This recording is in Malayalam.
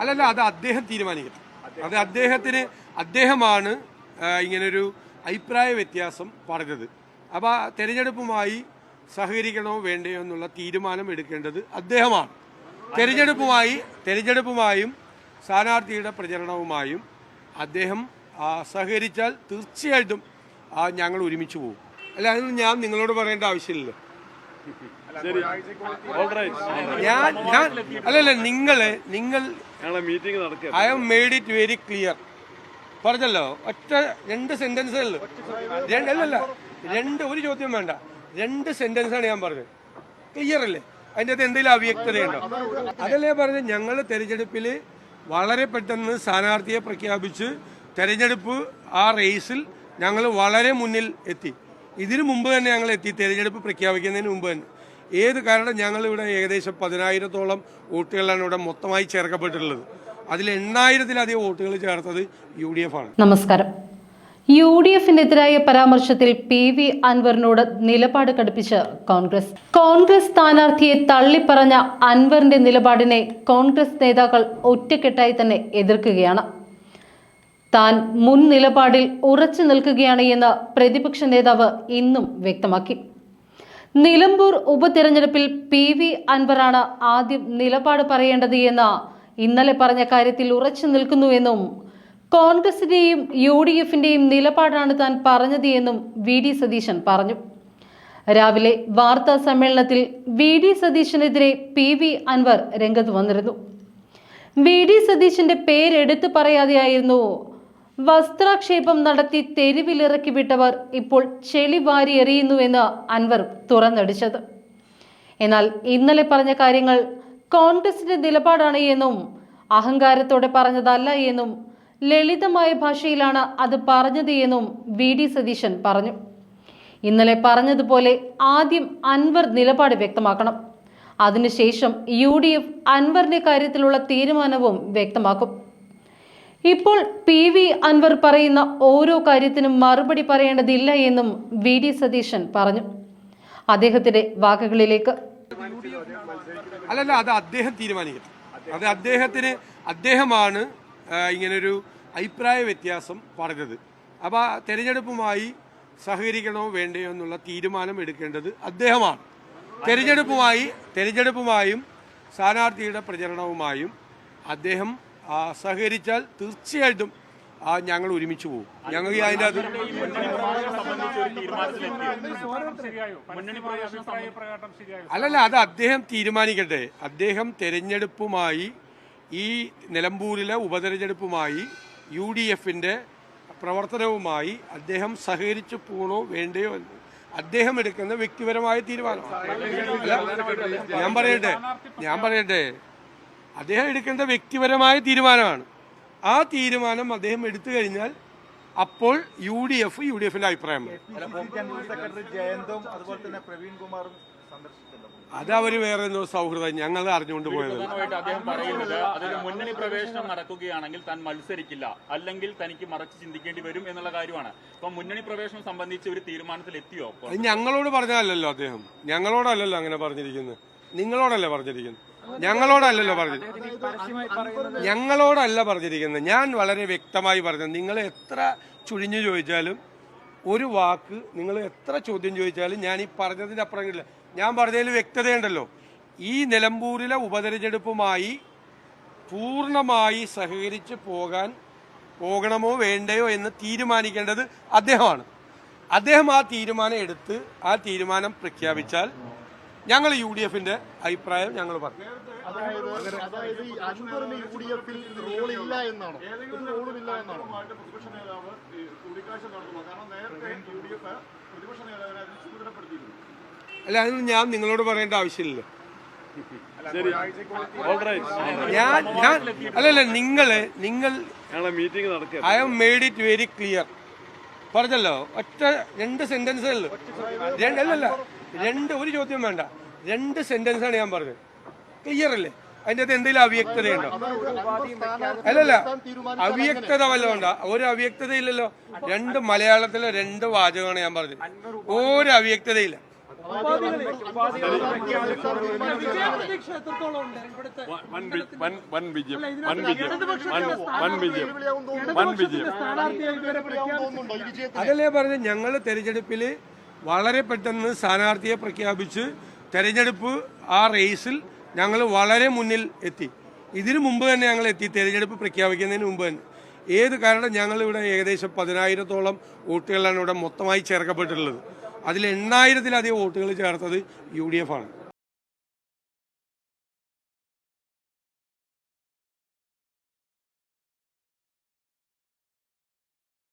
അല്ലല്ല അത് അദ്ദേഹം തീരുമാനിക്കണം. അത് അദ്ദേഹത്തിന് അദ്ദേഹമാണ് ഇങ്ങനൊരു അഭിപ്രായ വ്യത്യാസം പറഞ്ഞത്. അപ്പോൾ ആ തെരഞ്ഞെടുപ്പുമായി സഹകരിക്കണോ വേണ്ടയോ എന്നുള്ള തീരുമാനം എടുക്കേണ്ടത് അദ്ദേഹമാണ്. തെരഞ്ഞെടുപ്പുമായി തെരഞ്ഞെടുപ്പുമായും സ്ഥാനാർത്ഥിയുടെ പ്രചരണവുമായും അദ്ദേഹം സഹകരിച്ചാൽ തീർച്ചയായിട്ടും ഞങ്ങൾ ഒരുമിച്ച് പോകും. അല്ല അതൊന്നും ഞാൻ നിങ്ങളോട് പറയേണ്ട ഓൾറൈറ്റ് ഞാൻ ഞാൻ അല്ലല്ല നിങ്ങൾ നിങ്ങൾ മീറ്റിംഗ് നടക്കുക I have made it very clear പറഞ്ഞല്ലോ? ഒറ്റ രണ്ട് സെന്റൻസേ ഉള്ളൂ. അല്ലല്ല. രണ്ട് ഒരു ചോദ്യം വേണ്ട. രണ്ട് സെന്റൻസാണ് ഞാൻ പറഞ്ഞത്. ക്ലിയർ അല്ലേ? അതിന്റെ അകത്ത് എന്തെങ്കിലും അവ്യക്തതയുണ്ടോ? അതല്ലേ പറഞ്ഞത്? ഞങ്ങൾ തെരഞ്ഞെടുപ്പിൽ വളരെ പെട്ടെന്ന് സ്ഥാനാർത്ഥിയെ പ്രഖ്യാപിച്ച് തെരഞ്ഞെടുപ്പ് ആ റേസിൽ ഞങ്ങൾ വളരെ മുന്നിൽ എത്തി. ഇതിനു മുമ്പ് തന്നെ ഞങ്ങൾ എത്തി തെരഞ്ഞെടുപ്പ് പ്രഖ്യാപിക്കുന്നതിന് മുമ്പ് തന്നെ. ഏത് കാരണം ഞങ്ങളിവിടെ ഏകദേശം പതിനായിരത്തോളം വോട്ടുകളാണ് ഇവിടെ മൊത്തമായി ചേർക്കപ്പെട്ടിട്ടുള്ളത്. അതിൽ എണ്ണായിരത്തിലധികം വോട്ടുകൾ ചേർത്തത് യു ഡി എഫ് ആണ്. നമസ്കാരം. യു ഡി എഫിനെതിരായ പരാമർശത്തിൽ പി വി അൻവറിനോട് നിലപാട് കടുപ്പിച്ച് കോൺഗ്രസ്. കോൺഗ്രസ് സ്ഥാനാർത്ഥിയെ തള്ളിപ്പറഞ്ഞ അൻവറിന്റെ നിലപാടിനെ കോൺഗ്രസ് നേതാക്കൾ ഒറ്റക്കെട്ടായി തന്നെ എതിർക്കുകയാണ്. താൻ മുൻ നിലപാടിൽ ഉറച്ചു നിൽക്കുകയാണ് എന്ന് പ്രതിപക്ഷ നേതാവ് ഇന്നും വ്യക്തമാക്കി. നിലമ്പൂർ ഉപതിരഞ്ഞെടുപ്പിൽ പി വി അൻവറാണ് ആദ്യം നിലപാട് പറയേണ്ടത് എന്ന് ഇന്നലെ പറഞ്ഞ കാര്യത്തിൽ ഉറച്ചു നിൽക്കുന്നുവെന്നും കോൺഗ്രസിന്റെയും യു ഡി എഫിന്റെയും നിലപാടാണ് താൻ പറഞ്ഞത് എന്നും വി ഡി സതീശൻ പറഞ്ഞു. രാവിലെ വാർത്താ സമ്മേളനത്തിൽ വി ഡി സതീശനെതിരെ പി വി അൻവർ രംഗത്ത് വന്നിരുന്നു. വി ഡി സതീശന്റെ പേരെടുത്തു പറയാതെയായിരുന്നു വസ്ത്രാക്ഷേപം നടത്തി തെരുവിലിറക്കി വിട്ടവർ ഇപ്പോൾ ചെളി വാരി എറിയുന്നുവെന്ന് അൻവർ തുറന്നടിച്ചത്. എന്നാൽ ഇന്നലെ പറഞ്ഞ കാര്യങ്ങൾ കോൺഗ്രസിന്റെ നിലപാടാണ് എന്നും അഹങ്കാരത്തോടെ പറഞ്ഞതല്ല എന്നും ലളിതമായ ഭാഷയിലാണ് അത് പറഞ്ഞത് എന്നും വി ഡി സതീശൻ പറഞ്ഞു. ഇന്നലെ പറഞ്ഞതുപോലെ ആദ്യം അൻവർ നിലപാട് വ്യക്തമാക്കണം. അതിനുശേഷം യു ഡി എഫ് അൻവറിന്റെ കാര്യത്തിലുള്ള തീരുമാനവും വ്യക്തമാക്കും. ഇപ്പോൾ പി വി അൻവർ പറയുന്ന ഓരോ കാര്യത്തിനും മറുപടി പറയേണ്ടതില്ല എന്നും വി ഡി സതീശൻ പറഞ്ഞു. അദ്ദേഹത്തിന്റെ വാക്കുകളിലേക്ക്. അല്ലല്ല അത് അദ്ദേഹം തീരുമാനിക്കണം അത് അദ്ദേഹത്തിന് അദ്ദേഹമാണ് ഇങ്ങനൊരു അഭിപ്രായ വ്യത്യാസം പറഞ്ഞത്. അപ്പോൾ തെരഞ്ഞെടുപ്പുമായി സഹകരിക്കണോ വേണ്ടയോ എന്നുള്ള തീരുമാനം എടുക്കേണ്ടത് അദ്ദേഹമാണ്. തെരഞ്ഞെടുപ്പുമായി തെരഞ്ഞെടുപ്പുമായും സ്ഥാനാർത്ഥിയുടെ പ്രചരണവുമായും അദ്ദേഹം സഹകരിച്ചാൽ തീർച്ചയായിട്ടും ആ, ഞങ്ങൾ ഒരുമിച്ച് പോകും. ഞങ്ങൾ അതിന്റെ അത് അല്ലല്ല അത് അദ്ദേഹം തീരുമാനിക്കട്ടെ. അദ്ദേഹം തെരഞ്ഞെടുപ്പുമായി ഈ നിലമ്പൂരിലെ ഉപതെരഞ്ഞെടുപ്പുമായി യു ഡി എഫിന്റെ പ്രവർത്തനവുമായി അദ്ദേഹം സഹകരിച്ചു പോകണോ വേണ്ടയോ എന്ന് അദ്ദേഹം എടുക്കുന്ന വ്യക്തിപരമായ തീരുമാനമാണ്. ഞാൻ പറയട്ടെ ഞാൻ പറയട്ടെ. അദ്ദേഹം എടുക്കേണ്ട വ്യക്തിപരമായ തീരുമാനമാണ്. ആ തീരുമാനം അദ്ദേഹം എടുത്തു കഴിഞ്ഞാൽ അപ്പോൾ U D F U D എഫിന്റെ അഭിപ്രായം സെക്രട്ടറി ജയന്തും അതുപോലെ തന്നെ പ്രവീൺ കുമാറും അത് അവർ വേറെ എന്തോ സൗഹൃദം ഞങ്ങൾ അറിഞ്ഞുകൊണ്ട് പോയത് അദ്ദേഹം പറയുന്നത് അതൊരു മുന്നണി പ്രവേശനം നടക്കുകയാണെങ്കിൽ താൻ മത്സരിക്കില്ല അല്ലെങ്കിൽ തനിക്ക് മറച്ച് ചിന്തിക്കേണ്ടി വരും എന്നുള്ള കാര്യമാണ്. അപ്പൊ മുന്നണി പ്രവേശനം സംബന്ധിച്ച് ഒരു തീരുമാനത്തിൽ എത്തിയോ? ഞങ്ങളോട് പറഞ്ഞാലല്ലോ അദ്ദേഹം. ഞങ്ങളോടല്ലല്ലോ അങ്ങനെ പറഞ്ഞിരിക്കുന്നത്. നിങ്ങളോടല്ലേ പറഞ്ഞിരിക്കുന്നത്? ഞങ്ങളോടല്ലല്ലോ പറഞ്ഞത്. ഞങ്ങളോടല്ല പറഞ്ഞിരിക്കുന്നത്. ഞാൻ വളരെ വ്യക്തമായി പറഞ്ഞത്. നിങ്ങൾ എത്ര ചുഴിഞ്ഞു ചോദിച്ചാലും ഒരു വാക്ക് നിങ്ങൾ എത്ര ചോദ്യം ചോദിച്ചാലും ഞാൻ ഈ പറഞ്ഞതിന്റെ അപ്പുറം ഇല്ല. ഞാൻ പറഞ്ഞതിൽ വ്യക്തതയുണ്ടല്ലോ. ഈ നിലമ്പൂരിലെ ഉപതെരഞ്ഞെടുപ്പുമായി പൂർണമായി സഹകരിച്ച് പോകാൻ പോകണമോ വേണ്ടയോ എന്ന് തീരുമാനിക്കേണ്ടത് അദ്ദേഹമാണ്. അദ്ദേഹം ആ തീരുമാനം എടുത്ത് ആ തീരുമാനം പ്രഖ്യാപിച്ചാൽ ഞങ്ങൾ യു ഡി എഫിന്റെ അഭിപ്രായം ഞങ്ങൾ പറഞ്ഞു അതായത് അൻവറിന് യു ഡി എഫിൽ എന്നാണോ? എന്നാണോ പ്രതിപക്ഷ നേതാവ് ഈ കൂടിക്കാഴ്ച നടത്തുന്നു കാരണം നേരത്തെ യു ഡി എഫ് പ്രതിപക്ഷ നേതാവിനെ അതിന് ചുമതലപ്പെടുത്തിയിരുന്നു. അല്ല അതൊന്നും ഞാൻ നിങ്ങളോട് പറയേണ്ട ഓൾറൈറ്റ് ഞാൻ ഞാൻ അല്ലല്ല നിങ്ങൾ നിങ്ങൾ മീറ്റിംഗ് നടക്കുക I have made it very clear പറഞ്ഞല്ലോ ഒറ്റ രണ്ട് സെന്റൻസേ ഉള്ളൂ. രണ്ട് അല്ലല്ല രണ്ട് ഒരു ചോദ്യം വേണ്ട. രണ്ട് സെന്റൻസ് ആണ് ഞാൻ പറഞ്ഞത്. ക്ലിയർ അല്ലേ? അതിന്റെ അകത്ത് എന്തെങ്കിലും അവ്യക്തതയുണ്ടോ? അല്ലല്ല. അവ്യക്തത വല്ലതും ഉണ്ടോ ഒരു അവ്യക്തതയില്ലല്ലോ. രണ്ട് മലയാളത്തിലെ രണ്ട് വാചകമാണ് ഞാൻ പറഞ്ഞത്. ഒരു അവ്യക്തതയില്ല. അതല്ലേ പറഞ്ഞത്? ഞങ്ങൾ തെരഞ്ഞെടുപ്പിൽ വളരെ പെട്ടെന്ന് സ്ഥാനാർത്ഥിയെ പ്രഖ്യാപിച്ച് തെരഞ്ഞെടുപ്പ് ആ റേസിൽ ഞങ്ങൾ വളരെ മുന്നിൽ എത്തി. ഇതിനു മുമ്പ് തന്നെ ഞങ്ങൾ എത്തി. തെരഞ്ഞെടുപ്പ് പ്രഖ്യാപിക്കുന്നതിന് മുമ്പ് തന്നെ. ഏത് കാരണം ഞങ്ങളിവിടെ ഏകദേശം പതിനായിരത്തോളം വോട്ടുകളാണ് ഇവിടെ മൊത്തമായി ചേർക്കപ്പെട്ടിട്ടുള്ളത്. അതിൽ എണ്ണായിരത്തിലധികം വോട്ടുകൾ ചേർത്തത് യു ഡി എഫ് ആണ്.